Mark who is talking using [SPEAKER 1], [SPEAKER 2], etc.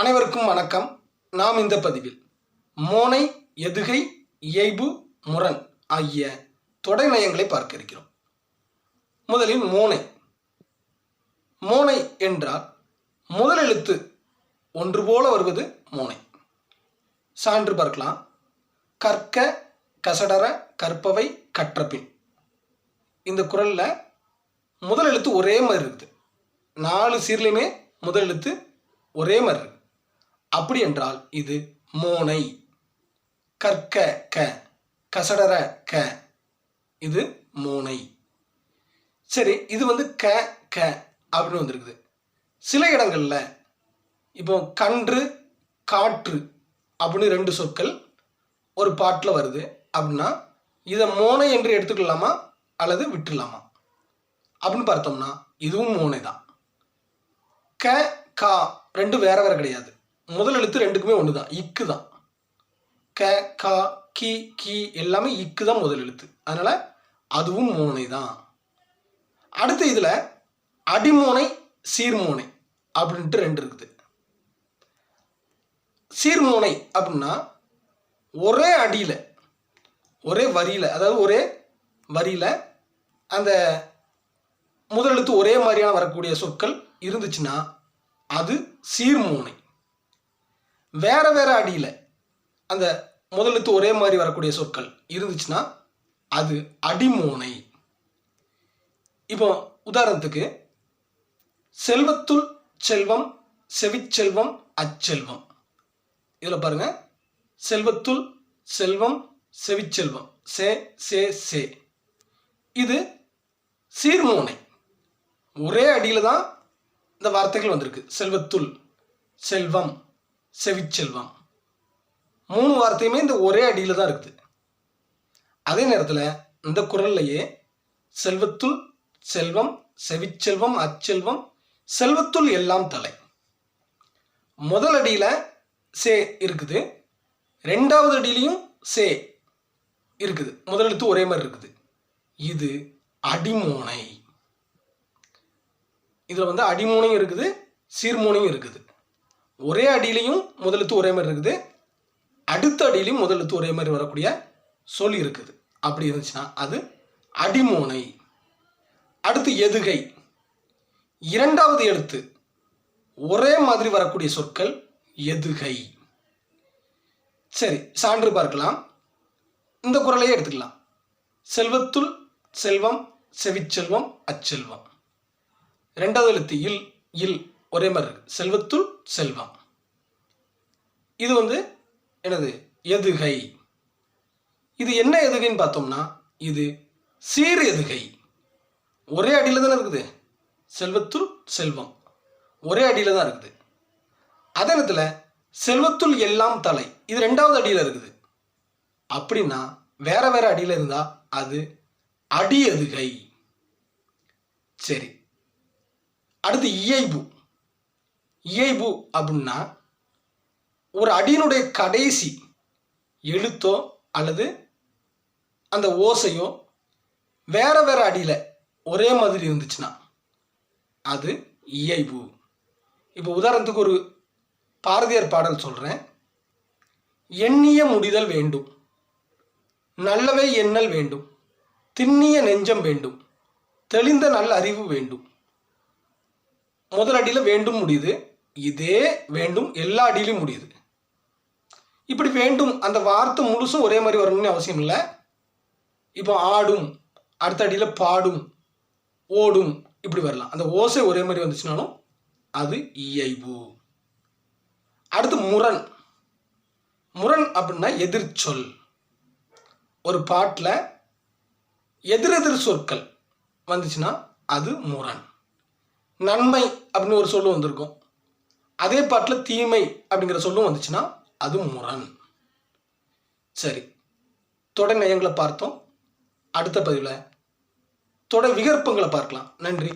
[SPEAKER 1] அனைவருக்கும் வணக்கம் நாம் இந்த பதிவில் மோனை எதுகை இயைபு முரண் ஆகிய தொடை நயங்களை பார்க்க இருக்கிறோம் முதலில் மோனை மோனை என்றால் முதல் எழுத்து ஒன்று போல வருவது மோனை சான்று பார்க்கலாம் கற்க கசடர கற்பவை கற்றபின் இந்த குரலில் முதல் எழுத்து ஒரே மாதிரி இருக்குது நாலு சீர்லையுமே முதல் எழுத்து ஒரே மாதிரி இருக்குது அப்படி என்றால் இது மோனை கற்க க கசடர க இது மோனை சரி இது வந்து க க அப்படின்னு வந்திருக்குது சில இடங்களில் இப்போ கன்று காற்று அப்படின்னு ரெண்டு சொற்கள் ஒரு பாட்டில் வருது அப்படின்னா இதை மோனை என்று எடுத்துக்கலாமா அல்லது விட்டுடலாமா அப்படின்னு பார்த்தோம்னா இதுவும் மோனை தான் க கா ரெண்டும் வேற வேறு கிடையாது முதல் எழுத்து ரெண்டுக்குமே ஒன்று தான் இக்கு தான் க கா கி கி எல்லாமே இக்கு தான் முதல் எழுத்து அதனால் அதுவும் மோனை தான் அடுத்த இதில் அடிமோனை சீர்மோனை அப்படின்ட்டு ரெண்டு இருக்குது சீர்மோனை அப்படின்னா ஒரே அடியில் ஒரே வரியில் அதாவது ஒரே வரியில் அந்த முதலெழுத்து ஒரே மாதிரியான வரக்கூடிய சொற்கள் இருந்துச்சுன்னா அது சீர்மோனை வேற வேற அடியில் அந்த முதலுக்கு ஒரே மாதிரி வரக்கூடிய சொற்கள் இருந்துச்சுன்னா அது அடிமோனை இப்போ உதாரணத்துக்கு செல்வத்துள் செல்வம் செவிச்செல்வம் அச்செல்வம் இதில் பாருங்க செல்வத்துள் செல்வம் செவிச்செல்வம் சே சே சே இது சீர்மோனை ஒரே அடியில் தான் இந்த வார்த்தைகள் வந்திருக்கு செல்வத்துள் செல்வம் செவிச்செல்வம் மூணு வார்த்தையுமே இந்த ஒரே அடியில் தான் இருக்குது அதே நேரத்தில் இந்த குரல்லையே செல்வத்துள் செல்வம் செவிச்செல்வம் அச்செல்வம் செல்வத்துள் எல்லாம் தலை முதல் அடியில் சே இருக்குது ரெண்டாவது அடியிலையும் சே இருக்குது முதலெழுத்து ஒரே மாதிரி இருக்குது இது அடிமூனை இதில் வந்து அடிமூனையும் இருக்குது சீர்மூனையும் இருக்குது ஒரே அடியிலையும் முதலுத்து ஒரே மாதிரி இருக்குது அடுத்த அடியிலையும் முதலுத்து ஒரே மாதிரி வரக்கூடிய சொல் இருக்குது அப்படி இருந்துச்சுன்னா அது அடிமோனை அடுத்து எதுகை இரண்டாவது எழுத்து ஒரே மாதிரி வரக்கூடிய சொற்கள் எதுகை சரி சான்று பார்க்கலாம் இந்த குரலையே எடுத்துக்கலாம் செல்வத்துள் செல்வம் செவிச்செல்வம் அச்செல்வம் ரெண்டாவது எழுத்து இல் இல் ஒரே மாதிரி இருக்குது செல்வத்துள் செல்வம் இது வந்து எனது எதுகை இது என்ன எதுகைன்னு பார்த்தோம்னா இது சீர் எதுகை ஒரே அடியில் தானே இருக்குது செல்வத்துள் செல்வம் ஒரே அடியில் தான் இருக்குது அதே நேரத்தில் செல்வத்துள் எல்லாம் தலை இது ரெண்டாவது அடியில் இருக்குது அப்படின்னா வேற வேற அடியில் இருந்தால் அது அடி எதுகை சரி அடுத்து இயைபு இயைபு அப்படின்னா ஒரு அடியினுடைய கடைசி எழுத்தோ அல்லது அந்த ஓசையோ வேற வேற அடியில் ஒரே மாதிரி இருந்துச்சுன்னா அது இயைபு இப்போ உதாரணத்துக்கு ஒரு பாரதியார் பாடல் சொல்கிறேன் எண்ணிய முடிதல் வேண்டும் நல்லவை எண்ணல் வேண்டும் திண்ணிய நெஞ்சம் வேண்டும் தெளிந்த நல்ல அறிவு வேண்டும் முதலடியில் வேண்டும் முடியுது இதே வேண்டும் எல்லா அடியிலையும் முடியுது இப்படி வேண்டும் அந்த வார்த்தை முழுசும் ஒரே மாதிரி வரணும்னு அவசியம் இல்லை இப்போ ஆடும் அடுத்த அடியில் பாடும் ஓடும் இப்படி வரலாம் அந்த ஓசை ஒரே மாதிரி வந்துச்சுனாலும் அது இயைபு அடுத்து முரண் முரண் அப்படின்னா எதிர்ச்சொல் ஒரு பாட்டில் எதிரெதிர் சொற்கள் வந்துச்சுன்னா அது முரண் நன்மை அப்படின்னு ஒரு சொல் வந்திருக்கும் அதே பாட்டில் தீமை அப்படிங்கிற சொல்லும் வந்துச்சுன்னா அது முரண் சரி தொடை நயங்களை பார்த்தோம் அடுத்த பதிவில் தொடை விகற்பங்களை பார்க்கலாம் நன்றி